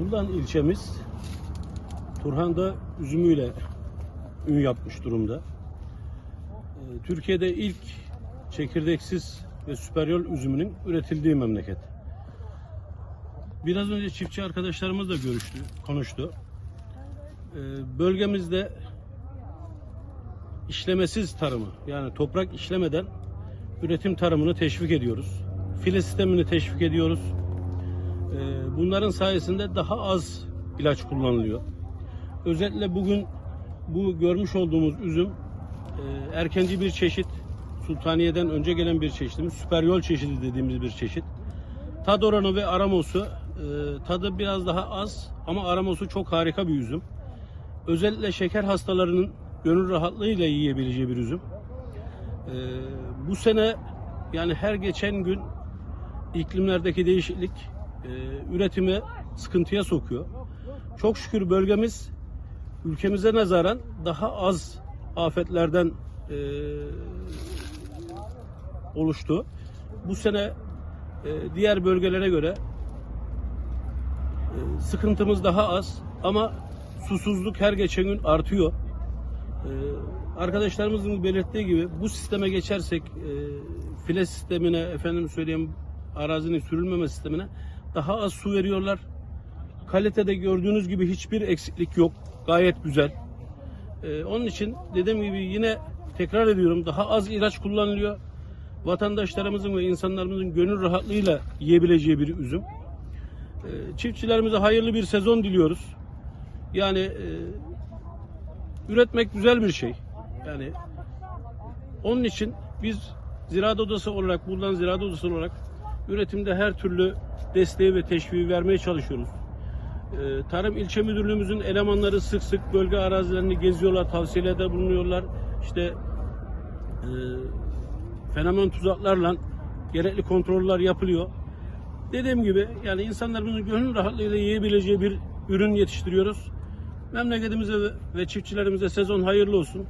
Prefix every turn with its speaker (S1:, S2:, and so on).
S1: Buldan ilçemiz Turhan'da üzümüyle ün yapmış durumda. Ee, Türkiye'de ilk çekirdeksiz ve süperyol üzümünün üretildiği memleket. Biraz önce çiftçi arkadaşlarımızla görüştü, konuştu. Ee, Bölgemizde işlemesiz tarımı yani toprak işlemeden üretim tarımını teşvik ediyoruz. File sistemini teşvik ediyoruz. Ee, Bunların sayesinde daha az ilaç kullanılıyor. Özellikle bugün bu görmüş olduğumuz üzüm e, erkenci bir çeşit. Sultaniye'den önce gelen bir çeşitimiz. Süperyol çeşidi dediğimiz bir çeşit. Tad oranı ve aramosu e, tadı biraz daha az ama aramosu çok harika bir üzüm. Özellikle şeker hastalarının gönül rahatlığıyla yiyebileceği bir üzüm. E, bu sene yani her geçen gün iklimlerdeki değişiklik üretimi sıkıntıya sokuyor. Çok şükür bölgemiz ülkemize nazaran daha az afetlerden e, oluştu. Bu sene e, diğer bölgelere göre e, sıkıntımız daha az ama susuzluk her geçen gün artıyor. E, arkadaşlarımızın belirttiği gibi bu sisteme geçersek e, file sistemine efendim söyleyeyim arazinin sürülmeme sistemine daha az su veriyorlar. Kalitede gördüğünüz gibi hiçbir eksiklik yok. Gayet güzel. Ee, onun için dediğim gibi yine tekrar ediyorum daha az ilaç kullanılıyor. Vatandaşlarımızın ve insanlarımızın gönül rahatlığıyla yiyebileceği bir üzüm. Ee, çiftçilerimize hayırlı bir sezon diliyoruz. Yani e, üretmek güzel bir şey. Yani onun için biz Ziraat Odası olarak, buradan Ziraat Odası olarak üretimde her türlü desteği ve teşviği vermeye çalışıyoruz. Ee, Tarım İlçe Müdürlüğümüzün elemanları sık sık bölge arazilerini geziyorlar, tavsiyelerde bulunuyorlar. İşte e, fenomen tuzaklarla gerekli kontroller yapılıyor. Dediğim gibi yani insanlarımızın gönül rahatlığıyla yiyebileceği bir ürün yetiştiriyoruz. Memleketimize ve- çiftçilerimize sezon hayırlı olsun.